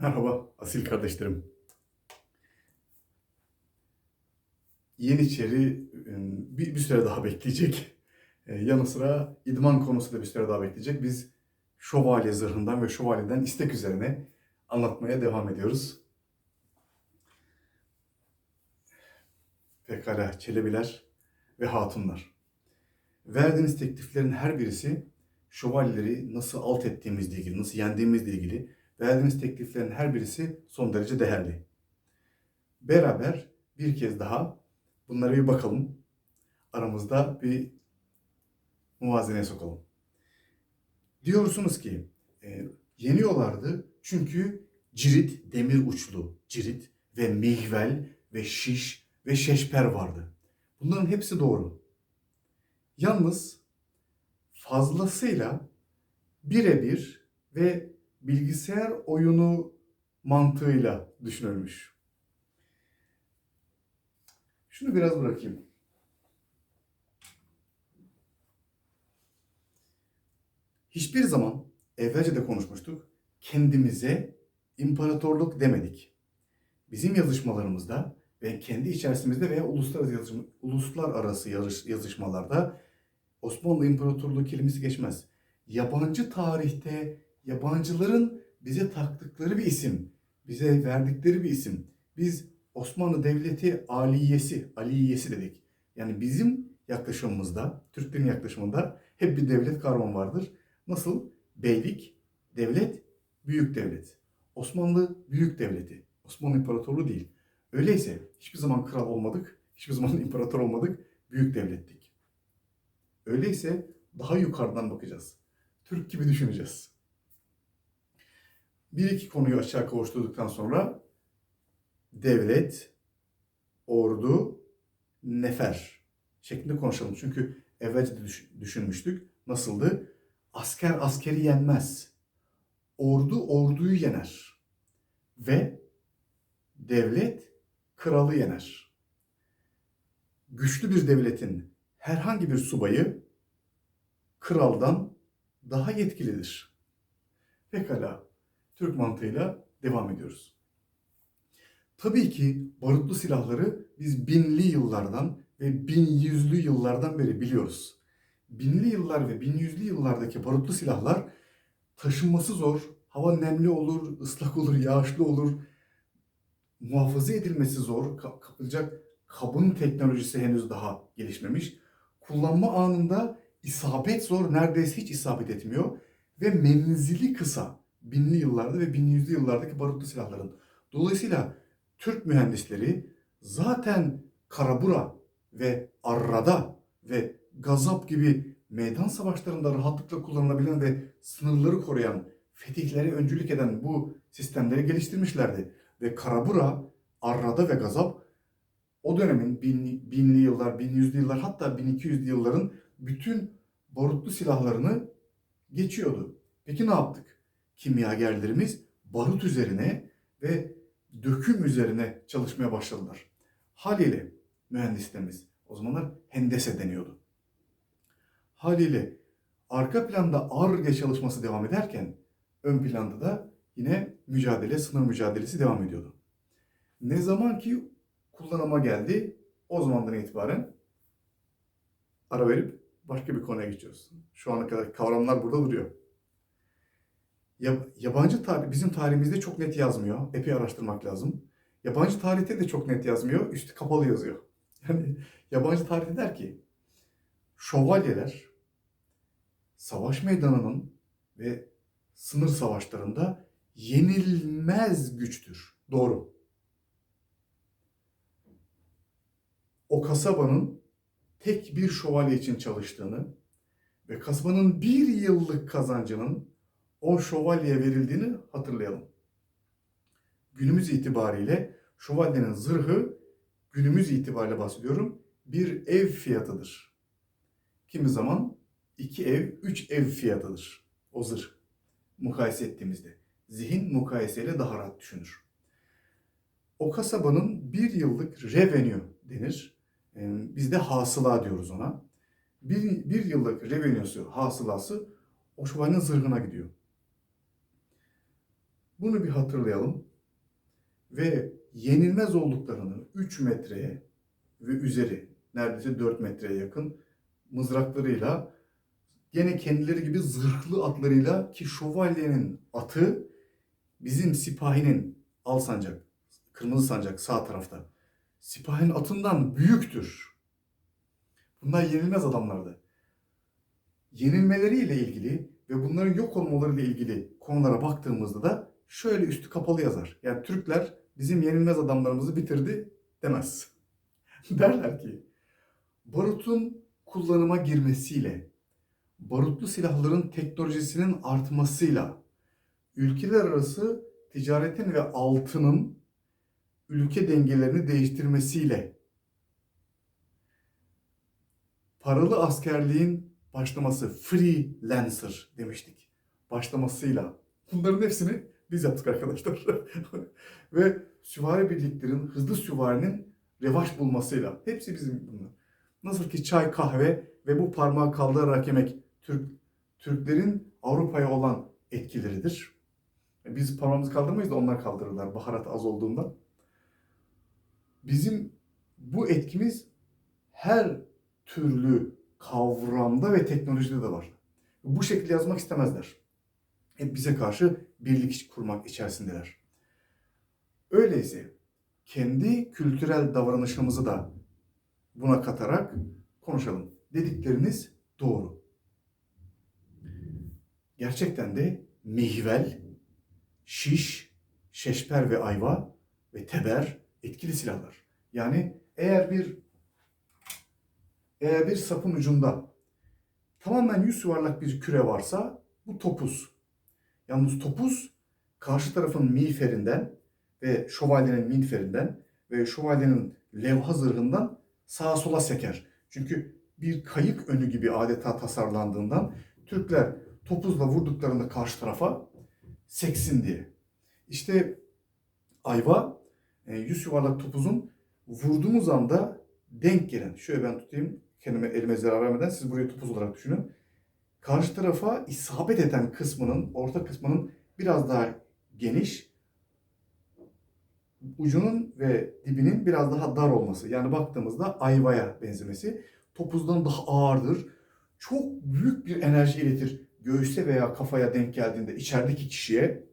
Merhaba asil kardeşlerim. Yeniçeri e, bir, bir süre daha bekleyecek. E, Yanı sıra idman konusu da bir süre daha bekleyecek. Biz şövalye zırhından ve şövalyeden istek üzerine anlatmaya devam ediyoruz. Pekala Çelebiler ve Hatunlar. Verdiğiniz tekliflerin her birisi şövalyeleri nasıl alt ettiğimizle ilgili, nasıl yendiğimizle ilgili verdiğiniz tekliflerin her birisi son derece değerli. Beraber bir kez daha bunlara bir bakalım. Aramızda bir muvazeneye sokalım. Diyorsunuz ki e, yeniyorlardı çünkü cirit, demir uçlu cirit ve mihvel ve şiş ve şeşper vardı. Bunların hepsi doğru. Yalnız fazlasıyla birebir ve bilgisayar oyunu mantığıyla düşünülmüş. Şunu biraz bırakayım. Hiçbir zaman evvelce de konuşmuştuk. Kendimize imparatorluk demedik. Bizim yazışmalarımızda ve kendi içerisimizde veya uluslararası yazışma, uluslararası yazışmalarda Osmanlı İmparatorluğu kelimesi geçmez. Yabancı tarihte yabancıların bize taktıkları bir isim, bize verdikleri bir isim. Biz Osmanlı Devleti Aliyesi, Aliyesi dedik. Yani bizim yaklaşımımızda, Türklerin yaklaşımında hep bir devlet kavramı vardır. Nasıl? Beylik, devlet, büyük devlet. Osmanlı büyük devleti. Osmanlı İmparatorluğu değil. Öyleyse hiçbir zaman kral olmadık, hiçbir zaman imparator olmadık, büyük devlettik. Öyleyse daha yukarıdan bakacağız. Türk gibi düşüneceğiz. Bir iki konuyu aşağı kavuşturduktan sonra devlet, ordu, nefer şeklinde konuşalım. Çünkü evvelce de düşünmüştük. Nasıldı? Asker askeri yenmez. Ordu orduyu yener. Ve devlet kralı yener. Güçlü bir devletin herhangi bir subayı kraldan daha yetkilidir. Pekala, Türk mantığıyla devam ediyoruz. Tabii ki barutlu silahları biz binli yıllardan ve bin yüzlü yıllardan beri biliyoruz. Binli yıllar ve bin yüzlü yıllardaki barutlu silahlar taşınması zor, hava nemli olur, ıslak olur, yağışlı olur, muhafaza edilmesi zor, kapılacak kabın teknolojisi henüz daha gelişmemiş. Kullanma anında isabet zor, neredeyse hiç isabet etmiyor ve menzili kısa binli yıllarda ve bin yüzlü yıllardaki barutlu silahların. Dolayısıyla Türk mühendisleri zaten Karabura ve Arrada ve Gazap gibi meydan savaşlarında rahatlıkla kullanılabilen ve sınırları koruyan, fetihlere öncülük eden bu sistemleri geliştirmişlerdi. Ve Karabura, Arrada ve Gazap o dönemin bin, binli yıllar, bin yüzlü yıllar hatta bin iki yüzlü yılların bütün barutlu silahlarını geçiyordu. Peki ne yaptık? Kimyagerlerimiz barut üzerine ve döküm üzerine çalışmaya başladılar. Haliyle mühendislerimiz o zamanlar hendese deniyordu. Haliyle arka planda ARGE çalışması devam ederken ön planda da yine mücadele, sınır mücadelesi devam ediyordu. Ne zaman ki kullanıma geldi o zamandan itibaren ara verip başka bir konuya geçiyoruz. Şu ana kadar kavramlar burada duruyor. Yabancı tarih, bizim tarihimizde çok net yazmıyor. Epey araştırmak lazım. Yabancı tarihte de çok net yazmıyor. Üstü kapalı yazıyor. Yani yabancı tarihte der ki şövalyeler savaş meydanının ve sınır savaşlarında yenilmez güçtür. Doğru. O kasabanın tek bir şövalye için çalıştığını ve kasabanın bir yıllık kazancının 10 şövalyeye verildiğini hatırlayalım. Günümüz itibariyle şövalyenin zırhı günümüz itibariyle bahsediyorum bir ev fiyatıdır. Kimi zaman iki ev, üç ev fiyatıdır o zırh mukayese ettiğimizde. Zihin mukayeseyle daha rahat düşünür. O kasabanın bir yıllık revenue denir. Ee, biz de hasıla diyoruz ona. Bir, bir yıllık revenue'su, hasılası o şövalyenin zırhına gidiyor. Bunu bir hatırlayalım. Ve yenilmez olduklarını 3 metreye ve üzeri neredeyse 4 metreye yakın mızraklarıyla gene kendileri gibi zırhlı atlarıyla ki şövalyenin atı bizim sipahinin al sancak, kırmızı sancak sağ tarafta. Sipahinin atından büyüktür. Bunlar yenilmez adamlardı. Yenilmeleriyle ilgili ve bunların yok olmalarıyla ilgili konulara baktığımızda da şöyle üstü kapalı yazar. Yani Türkler bizim yenilmez adamlarımızı bitirdi demez. Derler ki barutun kullanıma girmesiyle, barutlu silahların teknolojisinin artmasıyla, ülkeler arası ticaretin ve altının ülke dengelerini değiştirmesiyle, paralı askerliğin başlaması, freelancer demiştik, başlamasıyla. Bunların hepsini biz yaptık arkadaşlar. ve süvari birliklerin, hızlı süvarinin revaç bulmasıyla. Hepsi bizim bunlar. Nasıl ki çay, kahve ve bu parmağı kaldırarak yemek Türk Türklerin Avrupa'ya olan etkileridir. Biz parmağımızı kaldırmayız da onlar kaldırırlar baharat az olduğundan. Bizim bu etkimiz her türlü kavramda ve teknolojide de var. Bu şekilde yazmak istemezler. Hep bize karşı birlik kurmak içerisindeler. Öyleyse kendi kültürel davranışımızı da buna katarak konuşalım. Dedikleriniz doğru. Gerçekten de mihvel, şiş, şeşper ve ayva ve teber etkili silahlar. Yani eğer bir eğer bir sapın ucunda tamamen yüz yuvarlak bir küre varsa bu topuz. Yalnız topuz karşı tarafın miğferinden ve şövalyenin minferinden ve şövalyenin levha zırhından sağa sola seker. Çünkü bir kayık önü gibi adeta tasarlandığından Türkler topuzla vurduklarında karşı tarafa seksin diye. İşte ayva e, yüz yuvarlak topuzun vurduğumuz anda denk gelen, şöyle ben tutayım kendime elime zarar vermeden siz burayı topuz olarak düşünün. Karşı tarafa isabet eden kısmının, orta kısmının biraz daha geniş, ucunun ve dibinin biraz daha dar olması. Yani baktığımızda ayvaya benzemesi. Topuzdan daha ağırdır. Çok büyük bir enerji iletir göğüse veya kafaya denk geldiğinde içerideki kişiye.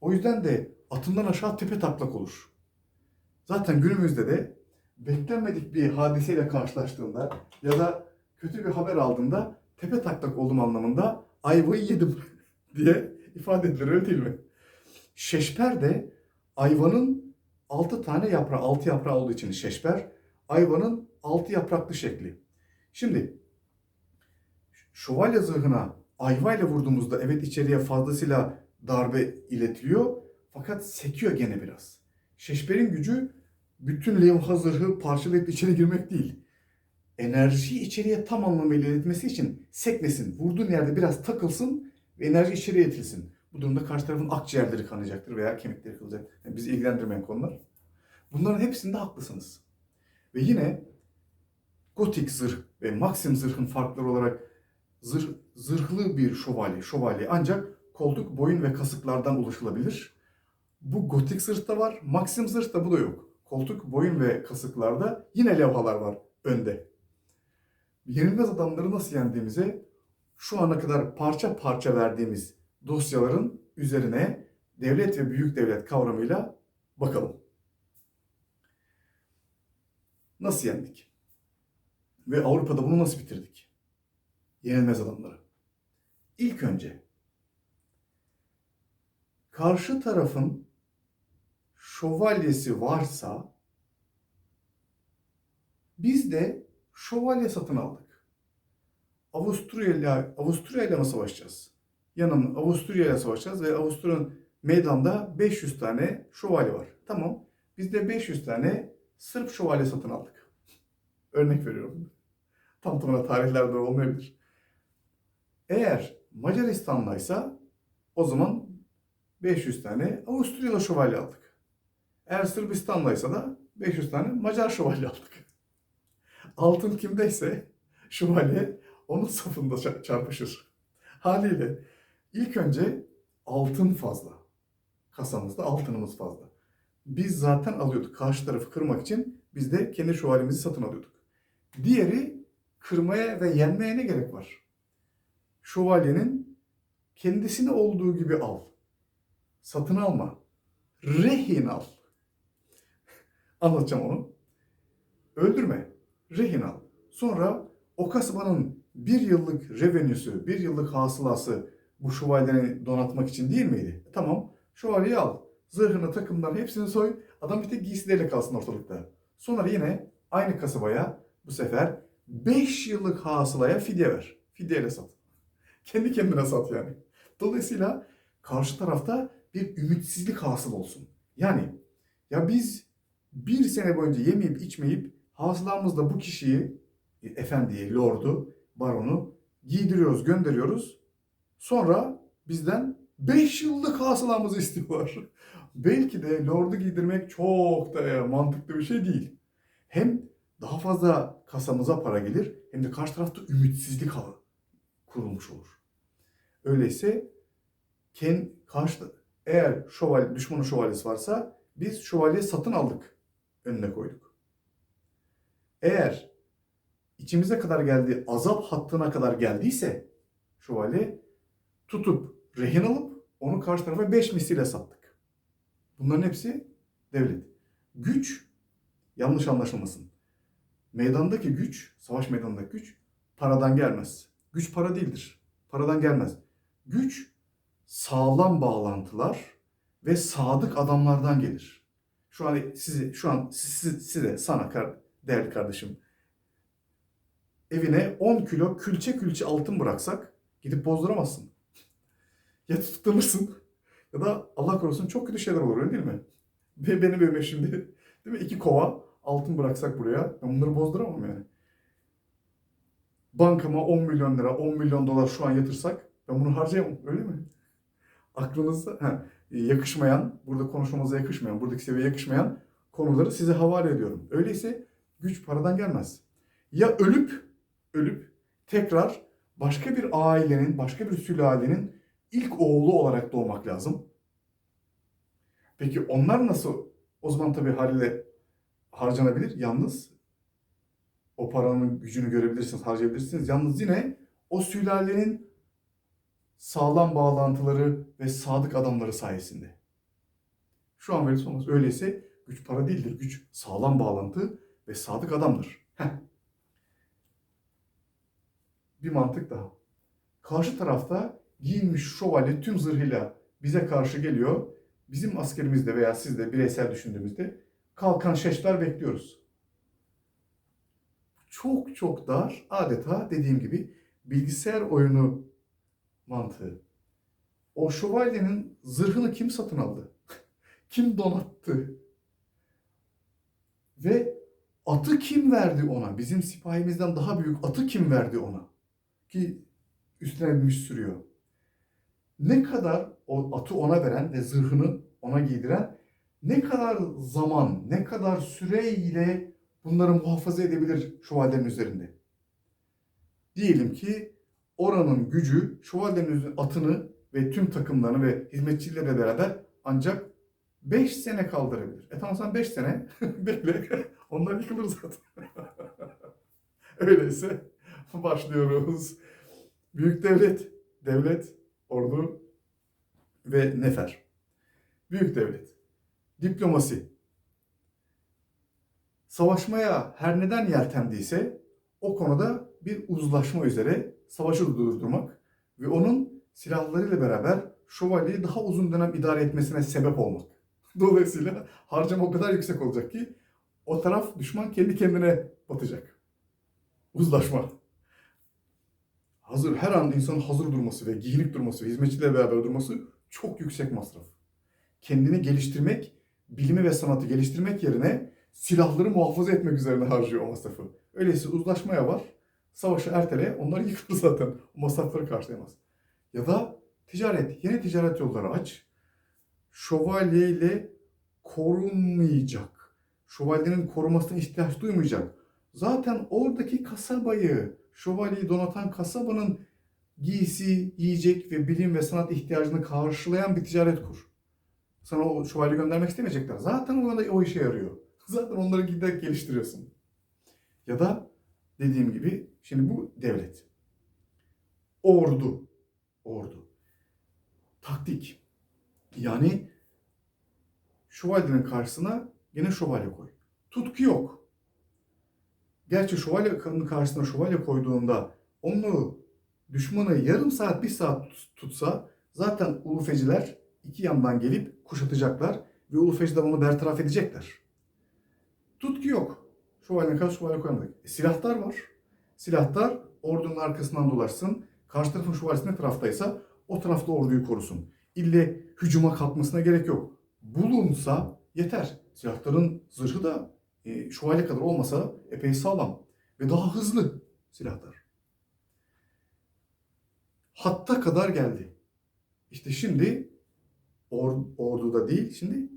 O yüzden de atından aşağı tepe taklak olur. Zaten günümüzde de beklenmedik bir hadiseyle karşılaştığında ya da kötü bir haber aldığında tepe taklak olduğum anlamında ayvayı yedim diye ifade edilir öyle değil mi? Şeşper de ayvanın 6 tane yaprağı, 6 yaprağı olduğu için şeşper, ayvanın 6 yapraklı şekli. Şimdi şövalye zırhına ayvayla vurduğumuzda evet içeriye fazlasıyla darbe iletiliyor fakat sekiyor gene biraz. Şeşperin gücü bütün levha zırhı parçalayıp içeri girmek değil. Enerjiyi içeriye tam anlamıyla iletmesi için sekmesin. Vurduğun yerde biraz takılsın ve enerji içeriye iletilsin. Bu durumda karşı tarafın akciğerleri kanayacaktır veya kemikleri kırılacak. Yani bizi ilgilendirmeyen konular. Bunların hepsinde haklısınız. Ve yine gotik zırh ve maksim zırhın farkları olarak zırh, zırhlı bir şövalye, şövalye ancak koltuk, boyun ve kasıklardan ulaşılabilir. Bu gotik zırhta var, maksim zırhta bu da yok. Koltuk, boyun ve kasıklarda yine levhalar var önde. Yenilmez adamları nasıl yendiğimize şu ana kadar parça parça verdiğimiz dosyaların üzerine devlet ve büyük devlet kavramıyla bakalım. Nasıl yendik? Ve Avrupa'da bunu nasıl bitirdik? Yenilmez adamları. İlk önce karşı tarafın şövalyesi varsa biz de şövalye satın aldık. Avusturya ile Avusturya ile mi savaşacağız? Yanım Avusturya ile savaşacağız ve Avusturya'nın meydanda 500 tane şövalye var. Tamam. Biz de 500 tane Sırp şövalye satın aldık. Örnek veriyorum. Tam tamına tarihlerde olmayabilir. Eğer Macaristan'daysa o zaman 500 tane Avusturyalı şövalye aldık. Eğer Sırbistan'daysa da 500 tane Macar şövalye aldık. Altın kimdeyse şövalye onun safında çarpışır. Haliyle ilk önce altın fazla. Kasamızda altınımız fazla. Biz zaten alıyorduk. Karşı tarafı kırmak için biz de kendi şövalyemizi satın alıyorduk. Diğeri kırmaya ve yenmeye ne gerek var? Şövalyenin kendisini olduğu gibi al. Satın alma. Rehin al. Anlatacağım onu. Öldürme. Rehin al. Sonra o kasabanın bir yıllık revenüsü, bir yıllık hasılası bu şövalyeyi donatmak için değil miydi? Tamam. Şövalyeyi al. Zırhını, takımlarını hepsini soy. Adam bir tek giysileriyle kalsın ortalıkta. Sonra yine aynı kasabaya bu sefer 5 yıllık hasılaya fidye ver. Fidyeyle sat. Kendi kendine sat yani. Dolayısıyla karşı tarafta bir ümitsizlik hasıl olsun. Yani ya biz bir sene boyunca yemeyip içmeyip hasılamızda bu kişiyi, e, efendiyi, lordu, baronu giydiriyoruz, gönderiyoruz. Sonra bizden 5 yıllık hasılamızı istiyorlar. Belki de lordu giydirmek çok da mantıklı bir şey değil. Hem daha fazla kasamıza para gelir hem de karşı tarafta ümitsizlik hava kurulmuş olur. Öyleyse ken, karşı, eğer şövalye, düşmanın şövalyesi varsa biz şövalye satın aldık. Önüne koyduk. Eğer içimize kadar geldi, azap hattına kadar geldiyse şövalye tutup rehin alıp onu karşı tarafa beş misliyle sattık. Bunların hepsi devlet. Güç yanlış anlaşılmasın. Meydandaki güç, savaş meydanındaki güç paradan gelmez. Güç para değildir. Paradan gelmez. Güç sağlam bağlantılar ve sadık adamlardan gelir. Şu an sizi şu an size, size sana değerli kardeşim evine 10 kilo külçe külçe altın bıraksak gidip bozduramazsın. Ya tutuklanırsın ya da Allah korusun çok kötü şeyler olur öyle değil mi? Ve benim evime şimdi değil mi iki kova altın bıraksak buraya ben bunları bozduramam yani. Bankama 10 milyon lira 10 milyon dolar şu an yatırsak ben bunu harcayamam öyle mi? Aklınızda ha, yakışmayan, burada konuşmamıza yakışmayan, buradaki seviyeye yakışmayan konuları size havale ediyorum. Öyleyse güç paradan gelmez. Ya ölüp ölüp tekrar başka bir ailenin, başka bir sülalenin ilk oğlu olarak doğmak lazım. Peki onlar nasıl? O zaman tabii haliyle harcanabilir. Yalnız o paranın gücünü görebilirsiniz, harcayabilirsiniz. Yalnız yine o sülalenin sağlam bağlantıları ve sadık adamları sayesinde. Şu an verirse. Öyleyse güç para değildir. Güç sağlam bağlantı ve sadık adamdır. Heh. Bir mantık daha. Karşı tarafta giyinmiş şövalye tüm zırhıyla bize karşı geliyor. Bizim askerimizde veya sizde bireysel düşündüğümüzde kalkan şeşler bekliyoruz. Çok çok dar adeta dediğim gibi bilgisayar oyunu mantığı. O şövalyenin zırhını kim satın aldı? kim donattı? Ve atı kim verdi ona? Bizim sipahimizden daha büyük atı kim verdi ona? Ki üstüne binmiş sürüyor. Ne kadar o atı ona veren ve zırhını ona giydiren ne kadar zaman, ne kadar süreyle bunları muhafaza edebilir şövalyenin üzerinde? Diyelim ki oranın gücü şövalyenin atını ve tüm takımlarını ve hizmetçileriyle beraber ancak 5 sene kaldırabilir. E tamam sen 5 sene bekle. Onlar yıkılır zaten. Öyleyse başlıyoruz. Büyük devlet, devlet, ordu ve nefer. Büyük devlet. Diplomasi. Savaşmaya her neden yeltendiyse o konuda bir uzlaşma üzere savaşı durdurmak ve onun silahlarıyla beraber şövalyeyi daha uzun dönem idare etmesine sebep olmak. Dolayısıyla harcama o kadar yüksek olacak ki o taraf düşman kendi kendine batacak. Uzlaşma. Hazır her an insanın hazır durması ve giyinik durması ve hizmetçilerle beraber durması çok yüksek masraf. Kendini geliştirmek, bilimi ve sanatı geliştirmek yerine silahları muhafaza etmek üzerine harcıyor o masrafı. Öyleyse uzlaşmaya var. Savaşı ertele, onlar yıkılır zaten. O masrafları karşılayamaz. Ya da ticaret, yeni ticaret yolları aç. Şövalye ile korunmayacak. Şövalyenin korumasına ihtiyaç duymayacak. Zaten oradaki kasabayı, şövalyeyi donatan kasabanın giysi, yiyecek ve bilim ve sanat ihtiyacını karşılayan bir ticaret kur. sana o şövalye göndermek istemeyecekler. Zaten o, o işe yarıyor. Zaten onları giderek geliştiriyorsun. Ya da dediğim gibi şimdi bu devlet. Ordu. Ordu. Taktik. Yani şövalyenin karşısına yine şövalye koy. Tutku yok. Gerçi şövalyenin karşısına şövalye koyduğunda onu düşmanı yarım saat bir saat tutsa zaten ulufeciler iki yandan gelip kuşatacaklar ve ulufeciler onu bertaraf edecekler. Tutku yok. Şövalyenin karşı şövalye koyamadık. E, silahlar var. Silahlar ordunun arkasından dolaşsın. Karşı tarafın şövalyesi ne taraftaysa o tarafta orduyu korusun. İlle hücuma kalkmasına gerek yok. Bulunsa yeter. Silahların zırhı da e, şövalye kadar olmasa epey sağlam ve daha hızlı silahlar. Hatta kadar geldi. İşte şimdi or, orduda değil, şimdi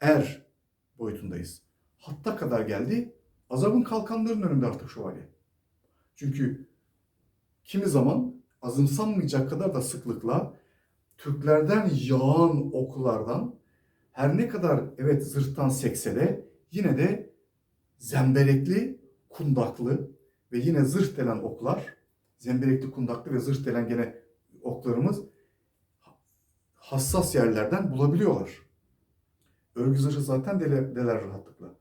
er boyutundayız. Hatta kadar geldi. Azabın kalkanlarının önünde artık şövalye. Çünkü kimi zaman azımsanmayacak kadar da sıklıkla Türklerden yağan oklardan her ne kadar evet zırhtan sekse de yine de zemberekli, kundaklı ve yine zırh delen oklar, zemberekli, kundaklı ve zırh delen gene oklarımız hassas yerlerden bulabiliyorlar. Örgü zırhı zaten deler, deler rahatlıkla.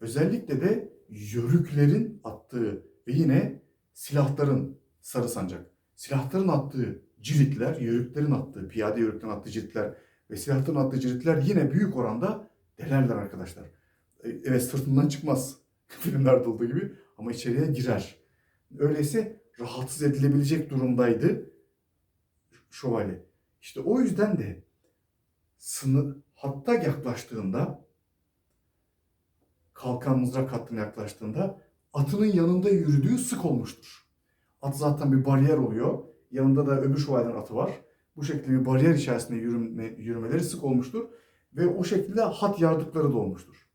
Özellikle de yörüklerin attığı ve yine silahların sarı sancak, silahların attığı ciritler, yörüklerin attığı, piyade yörüklerin attığı ciritler ve silahların attığı ciritler yine büyük oranda delerler arkadaşlar. E, Evet sırtından çıkmaz filmlerde olduğu gibi ama içeriye girer. Öyleyse rahatsız edilebilecek durumdaydı şövalye. İşte o yüzden de sınır hatta yaklaştığında kalkan mızrak hattına yaklaştığında atının yanında yürüdüğü sık olmuştur. At zaten bir bariyer oluyor. Yanında da öbür şövalyenin atı var. Bu şekilde bir bariyer içerisinde yürüme, yürümeleri sık olmuştur. Ve o şekilde hat yardıkları da olmuştur.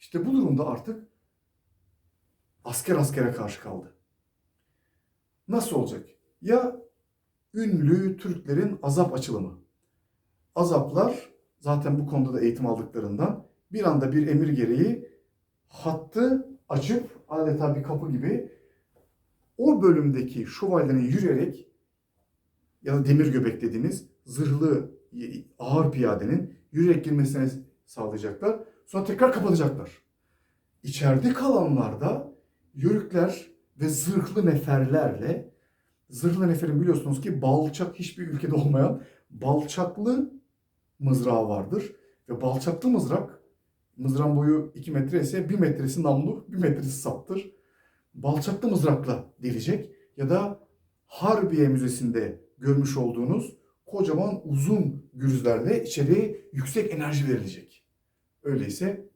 İşte bu durumda artık asker askere karşı kaldı. Nasıl olacak? Ya ünlü Türklerin azap açılımı. Azaplar zaten bu konuda da eğitim aldıklarından bir anda bir emir gereği hattı açıp adeta bir kapı gibi o bölümdeki şövalyenin yürüyerek ya da demir göbek dediğimiz zırhlı ağır piyadenin yürüyerek girmesini sağlayacaklar. Sonra tekrar kapatacaklar. İçeride kalanlar da yörükler ve zırhlı neferlerle zırhlı neferin biliyorsunuz ki balçak hiçbir ülkede olmayan balçaklı mızrağı vardır. Ve balçaklı mızrak mızrağın boyu 2 metre ise 1 metresi namlu, 1 metresi saptır. Balçaklı mızrakla delecek ya da Harbiye Müzesi'nde görmüş olduğunuz kocaman uzun gürüzlerle içeriye yüksek enerji verilecek. Öyleyse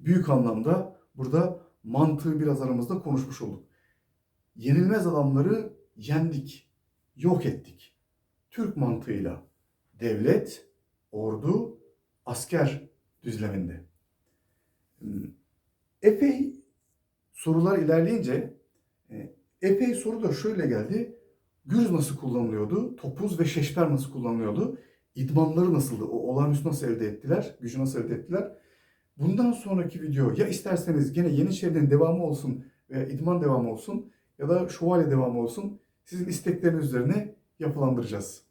büyük anlamda burada mantığı biraz aramızda konuşmuş olduk. Yenilmez adamları yendik, yok ettik. Türk mantığıyla devlet, ordu, asker düzleminde. Epey sorular ilerleyince e, epey soru da şöyle geldi. Gürüz nasıl kullanılıyordu? Topuz ve şeşper nasıl kullanılıyordu? İdmanları nasıldı? O olağanüstü nasıl elde ettiler? Gücü nasıl elde ettiler? Bundan sonraki video ya isterseniz gene Yeniçeri'nin devamı olsun veya idman devamı olsun ya da şövalye devamı olsun sizin istekleriniz üzerine yapılandıracağız.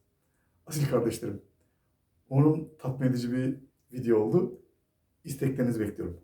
Asil kardeşlerim. Umarım tatmin edici bir video oldu. İsteklerinizi bekliyorum.